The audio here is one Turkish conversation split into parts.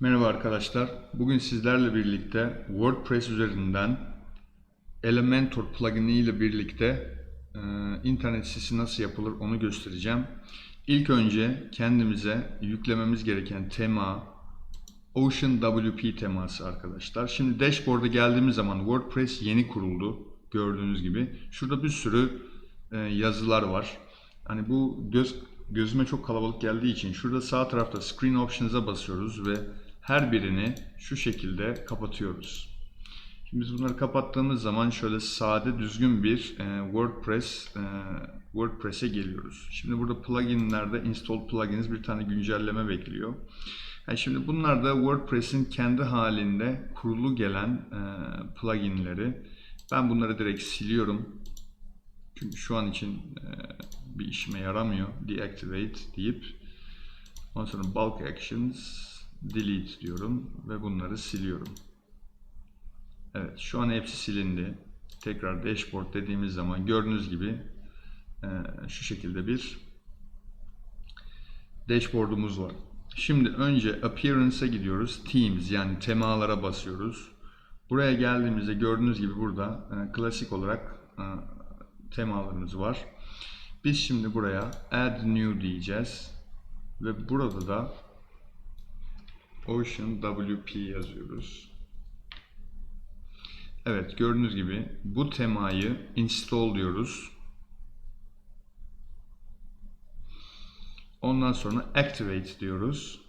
Merhaba arkadaşlar. Bugün sizlerle birlikte WordPress üzerinden Elementor plugini ile birlikte e, internet sitesi nasıl yapılır onu göstereceğim. İlk önce kendimize yüklememiz gereken tema Ocean WP teması arkadaşlar. Şimdi dashboard'a geldiğimiz zaman WordPress yeni kuruldu. Gördüğünüz gibi. Şurada bir sürü e, yazılar var. Hani bu göz gözüme çok kalabalık geldiği için şurada sağ tarafta Screen Options'a basıyoruz ve her birini şu şekilde kapatıyoruz. Şimdi biz bunları kapattığımız zaman şöyle sade düzgün bir e, WordPress e, WordPress'e geliyoruz. Şimdi burada pluginlerde install plugins bir tane güncelleme bekliyor. Yani şimdi bunlar da WordPress'in kendi halinde kurulu gelen e, pluginleri. Ben bunları direkt siliyorum. Çünkü şu an için e, bir işime yaramıyor. Deactivate deyip ondan sonra bulk actions delete diyorum ve bunları siliyorum. Evet şu an hepsi silindi. Tekrar dashboard dediğimiz zaman gördüğünüz gibi e, şu şekilde bir dashboard'umuz var. Şimdi önce appearance'a gidiyoruz. Themes yani temalara basıyoruz. Buraya geldiğimizde gördüğünüz gibi burada e, klasik olarak e, temalarımız var. Biz şimdi buraya add new diyeceğiz. Ve burada da Ocean WP yazıyoruz. Evet gördüğünüz gibi bu temayı install diyoruz. Ondan sonra activate diyoruz.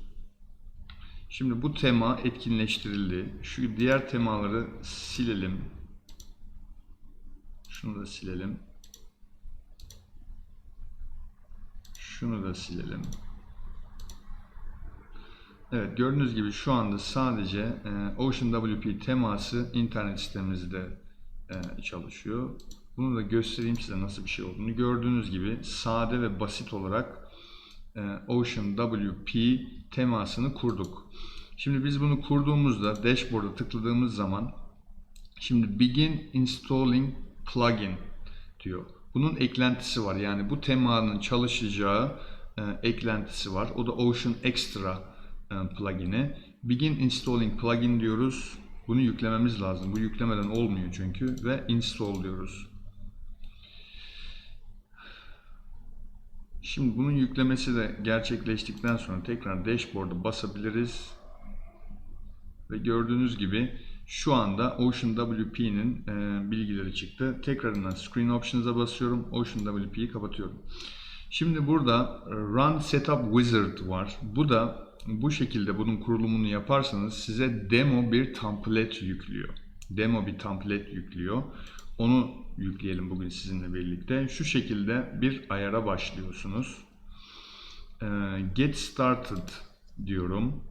Şimdi bu tema etkinleştirildi. Şu diğer temaları silelim. Şunu da silelim. Şunu da silelim. Evet gördüğünüz gibi şu anda sadece e, Ocean WP teması internet sitemizde e, çalışıyor. Bunu da göstereyim size nasıl bir şey olduğunu. Gördüğünüz gibi sade ve basit olarak e, Ocean WP temasını kurduk. Şimdi biz bunu kurduğumuzda dashboard'a tıkladığımız zaman şimdi begin installing plugin diyor. Bunun eklentisi var. Yani bu temanın çalışacağı e, eklentisi var. O da Ocean Extra plugin'i. Begin installing plugin diyoruz. Bunu yüklememiz lazım. Bu yüklemeden olmuyor çünkü ve install diyoruz. Şimdi bunun yüklemesi de gerçekleştikten sonra tekrar dashboard'a basabiliriz. Ve gördüğünüz gibi şu anda Ocean WP'nin e, bilgileri çıktı. Tekrarından Screen Options'a basıyorum. Ocean WP'yi kapatıyorum. Şimdi burada Run Setup Wizard var. Bu da bu şekilde bunun kurulumunu yaparsanız size demo bir template yüklüyor. Demo bir template yüklüyor. Onu yükleyelim bugün sizinle birlikte. Şu şekilde bir ayara başlıyorsunuz. Ee, Get Started diyorum.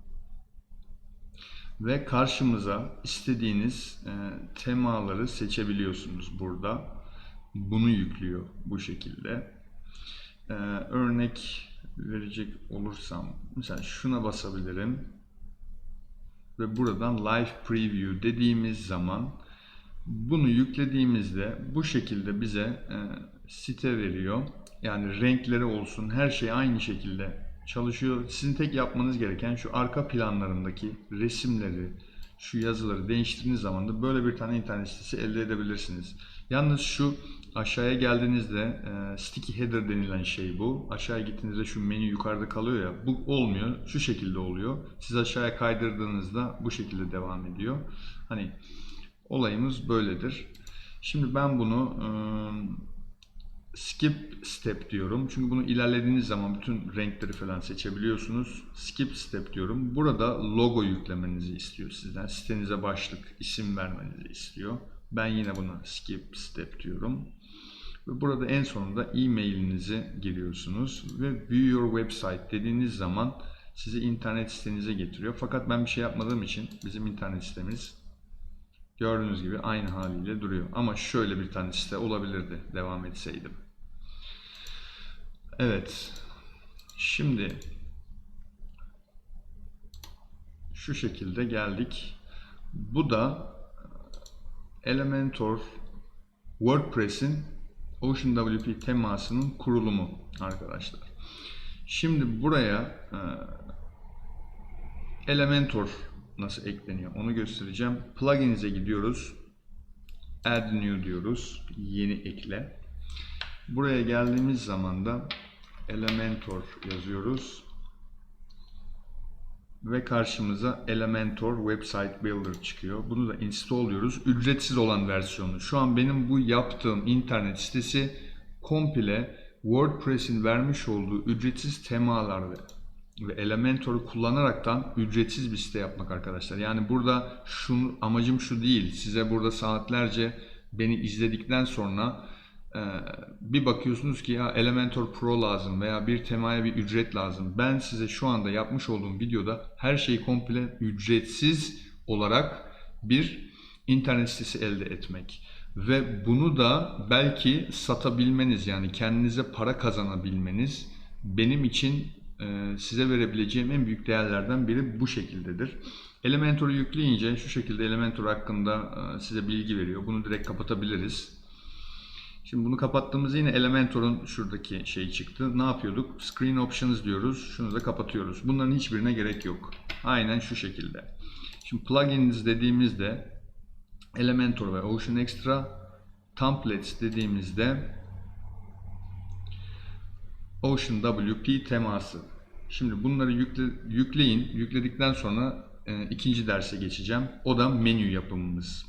Ve karşımıza istediğiniz e, temaları seçebiliyorsunuz burada. Bunu yüklüyor bu şekilde. Ee, örnek verecek olursam mesela şuna basabilirim ve buradan live preview dediğimiz zaman bunu yüklediğimizde bu şekilde bize e, site veriyor. Yani renkleri olsun her şey aynı şekilde çalışıyor. Sizin tek yapmanız gereken şu arka planlarındaki resimleri, şu yazıları değiştirdiğiniz zaman da böyle bir tane internet sitesi elde edebilirsiniz. Yalnız şu aşağıya geldiğinizde e, sticky header denilen şey bu. Aşağıya gittiğinizde şu menü yukarıda kalıyor ya. Bu olmuyor. Şu şekilde oluyor. Siz aşağıya kaydırdığınızda bu şekilde devam ediyor. Hani olayımız böyledir. Şimdi ben bunu e, skip step diyorum. Çünkü bunu ilerlediğiniz zaman bütün renkleri falan seçebiliyorsunuz. Skip step diyorum. Burada logo yüklemenizi istiyor sizden. Sitenize başlık, isim vermenizi istiyor. Ben yine buna skip step diyorum. Ve burada en sonunda e-mailinizi giriyorsunuz ve view your website dediğiniz zaman sizi internet sitenize getiriyor. Fakat ben bir şey yapmadığım için bizim internet sitemiz gördüğünüz gibi aynı haliyle duruyor. Ama şöyle bir tane site olabilirdi devam etseydim. Evet. Şimdi şu şekilde geldik. Bu da Elementor WordPress'in Ocean WP temasının kurulumu arkadaşlar. Şimdi buraya Elementor nasıl ekleniyor onu göstereceğim. Plugins'e gidiyoruz. Add new diyoruz. Yeni ekle. Buraya geldiğimiz zaman da Elementor yazıyoruz. Ve karşımıza Elementor Website Builder çıkıyor. Bunu da install diyoruz. Ücretsiz olan versiyonu. Şu an benim bu yaptığım internet sitesi komple WordPress'in vermiş olduğu ücretsiz temalarla ve Elementor'u kullanaraktan ücretsiz bir site yapmak arkadaşlar. Yani burada şunu amacım şu değil. Size burada saatlerce beni izledikten sonra bir bakıyorsunuz ki ya Elementor Pro lazım veya bir temaya bir ücret lazım. Ben size şu anda yapmış olduğum videoda her şeyi komple ücretsiz olarak bir internet sitesi elde etmek. Ve bunu da belki satabilmeniz yani kendinize para kazanabilmeniz benim için e, size verebileceğim en büyük değerlerden biri bu şekildedir. Elementor'u yükleyince şu şekilde Elementor hakkında e, size bilgi veriyor. Bunu direkt kapatabiliriz. Şimdi bunu kapattığımızda yine Elementor'un şuradaki şey çıktı. Ne yapıyorduk? Screen Options diyoruz. Şunu da kapatıyoruz. Bunların hiçbirine gerek yok. Aynen şu şekilde. Şimdi plugins dediğimizde Elementor ve Ocean Extra Templates dediğimizde Ocean WP teması. Şimdi bunları yükle, yükleyin. Yükledikten sonra e, ikinci derse geçeceğim. O da menü yapımımız.